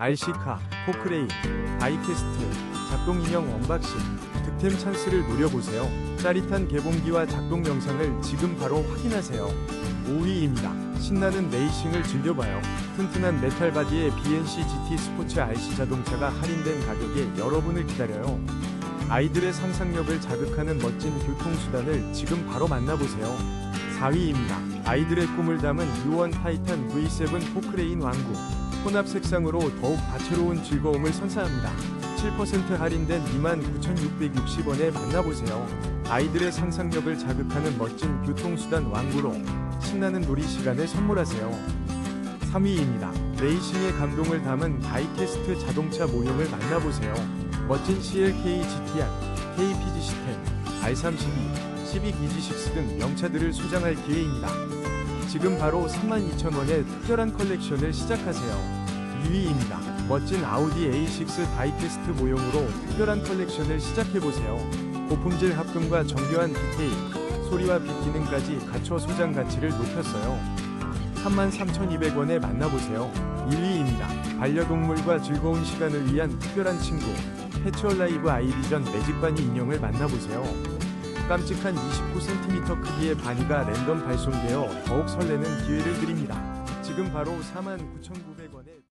RC카, 포크레인, 다이캐스트, 작동 인형 언박싱, 득템 찬스를 노려보세요. 짜릿한 개봉기와 작동 영상을 지금 바로 확인하세요. 5위입니다. 신나는 레이싱을 즐겨봐요. 튼튼한 메탈 바디의 BNC GT 스포츠 RC 자동차가 할인된 가격에 여러분을 기다려요. 아이들의 상상력을 자극하는 멋진 교통수단을 지금 바로 만나보세요. 4위입니다. 아이들의 꿈을 담은 U1 타이탄 V7 포크레인 왕국. 혼합 색상으로 더욱 다채로운 즐거움을 선사합니다. 7% 할인된 29,660원에 만나보세요. 아이들의 상상력을 자극하는 멋진 교통수단 왕구로 신나는 놀이 시간을 선물하세요. 3위입니다. 레이싱의 감동을 담은 다이캐스트 자동차 모형을 만나보세요. 멋진 CLK GTR, KPGC10, R32, 시빅 이지6 등 명차들을 소장할 기회입니다. 지금 바로 32,000원의 특별한 컬렉션을 시작하세요. 2위입니다. 멋진 아우디 A6 다이캐스트 모형으로 특별한 컬렉션을 시작해보세요. 고품질 합금과 정교한 디테일, 소리와 빛 기능까지 갖춰 소장 가치를 높였어요. 33,200원에 만나보세요. 1위입니다. 반려동물과 즐거운 시간을 위한 특별한 친구, 패츄얼라이브 아이비전 매직바니 인형을 만나보세요. 깜찍한 29cm 크기의 바니가 랜덤 발송되어 더욱 설레는 기회를 드립니다. 지금 바로 49,900원에